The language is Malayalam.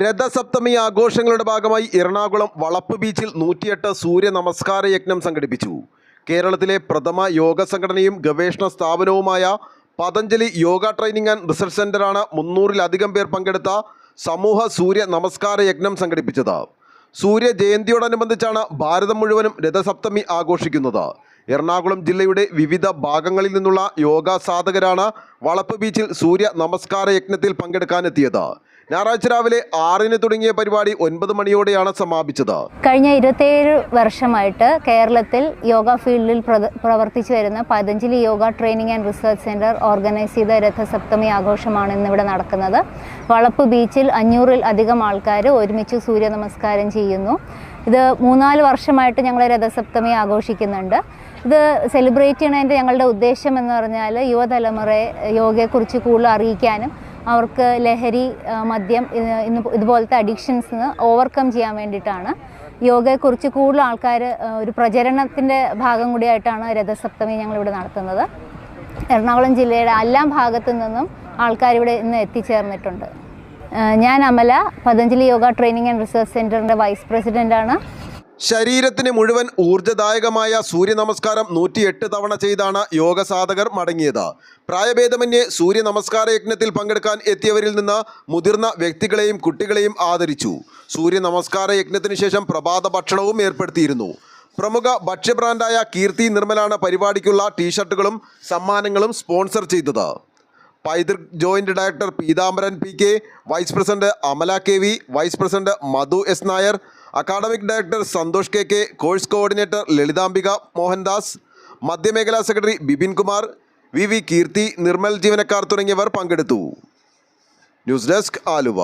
രഥസപ്തമി ആഘോഷങ്ങളുടെ ഭാഗമായി എറണാകുളം വളപ്പ് ബീച്ചിൽ നൂറ്റിയെട്ട് സൂര്യ നമസ്കാര യജ്ഞം സംഘടിപ്പിച്ചു. കേരളത്തിലെ പ്രഥമ യോഗ സംഘടനയും ഗവേഷണ സ്ഥാപനവുമായ Patanjali Yoga training and research സെന്ററാണ് മുന്നൂറിലധികം പേർ പങ്കെടുത്ത സമൂഹ സൂര്യ നമസ്കാര യജ്ഞം സംഘടിപ്പിച്ചത്. സൂര്യ ജയന്തിയോടനുബന്ധിച്ചാണ് ഭാരതം മുഴുവനും രഥസപ്തമി ആഘോഷിക്കുന്നത്. എറണാകുളം ജില്ലയുടെ വിവിധ ഭാഗങ്ങളിൽ നിന്നുള്ള യോഗ സാധകരാണ് വളപ്പ് ബീച്ചിൽ സൂര്യ നമസ്കാര യജ്ഞത്തിൽ പങ്കെടുക്കാനെത്തിയത് ഞായറാഴ്ച രാവിലെ ആറിന് തുടങ്ങിയ പരിപാടി ഒൻപത് മണിയോടെയാണ് സമാപിച്ചത്. കഴിഞ്ഞ ഇരുപത്തിയേഴ് വർഷമായിട്ട് കേരളത്തിൽ യോഗ ഫീൽഡിൽ പ്രവർത്തിച്ചു വരുന്ന Patanjali Yoga training and research centre organise ചെയ്ത രഥസപ്തമി ആഘോഷമാണ് ഇന്നിവിടെ നടക്കുന്നത്. വളപ്പ് ബീച്ചിൽ അഞ്ഞൂറിൽ അധികം ആൾക്കാർ ഒരുമിച്ച് സൂര്യ നമസ്കാരം ചെയ്യുന്നു. ഇത് മൂന്നാൽ വർഷമായിട്ട് ഞങ്ങൾ രഥസപ്തമി ആഘോഷിക്കുന്നുണ്ട്. ഇത് സെലിബ്രേറ്റ് ചെയ്യണതിന്റെ ഞങ്ങളുടെ ഉദ്ദേശം എന്ന് പറഞ്ഞാൽ യുവതലമുറയെ യോഗയെക്കുറിച്ച് കൂടുതൽ അറിയിക്കാനും അവർക്ക് ലഹരി മദ്യം ഇന്ന് ഇതുപോലത്തെ അഡിക്ഷൻസ് ഓവർകം ചെയ്യാൻ വേണ്ടിയിട്ടാണ്. യോഗയെക്കുറിച്ച് കൂടുതൽ ആൾക്കാർ ഒരു പ്രചരണത്തിന്റെ ഭാഗം കൂടിയായിട്ടാണ് രഥസപ്തമി ഞങ്ങളിവിടെ നടത്തുന്നത്. എറണാകുളം ജില്ലയുടെ എല്ലാ ഭാഗത്തു നിന്നും ആൾക്കാർ ഇവിടെ ഇന്ന് എത്തിച്ചേർന്നിട്ടുണ്ട്. ഞാൻ Amala Patanjali Yoga training and research സെന്ററിന്റെ വൈസ് പ്രസിഡന്റാണ് ശരീരത്തിന് മുഴുവൻ ഊർജദായകമായ സൂര്യ നമസ്കാരം നൂറ്റിയെട്ട് തവണ ചെയ്താണ് യോഗ സാധകർ മടങ്ങിയത്. പ്രായഭേദമന്യേ സൂര്യ നമസ്കാര യജ്ഞത്തിൽ പങ്കെടുക്കാൻ എത്തിയവരിൽ നിന്ന് മുതിർന്ന വ്യക്തികളെയും കുട്ടികളെയും ആദരിച്ചു. സൂര്യ നമസ്കാര യജ്ഞത്തിന് ശേഷം പ്രഭാത ഭക്ഷണവും ഏർപ്പെടുത്തിയിരുന്നു. പ്രമുഖ ഭക്ഷ്യബ്രാൻഡായ കീർത്തി നിർമ്മലാണ് പരിപാടിക്കുള്ള ടീഷർട്ടുകളും സമ്മാനങ്ങളും സ്പോൺസർ ചെയ്തത്. Paithruk joint director Peethambaran P K vice president Amala K V vice president Madhu S Nair academic director Santhosh K K course coordinator Lalithambika Mohandas മധ്യമേഖലാ secretary Bipin Kumar V V Keerthi Nirmal ജീവനക്കാർ തുടങ്ങിയവർ പങ്കെടുത്തു. News desk Aluva.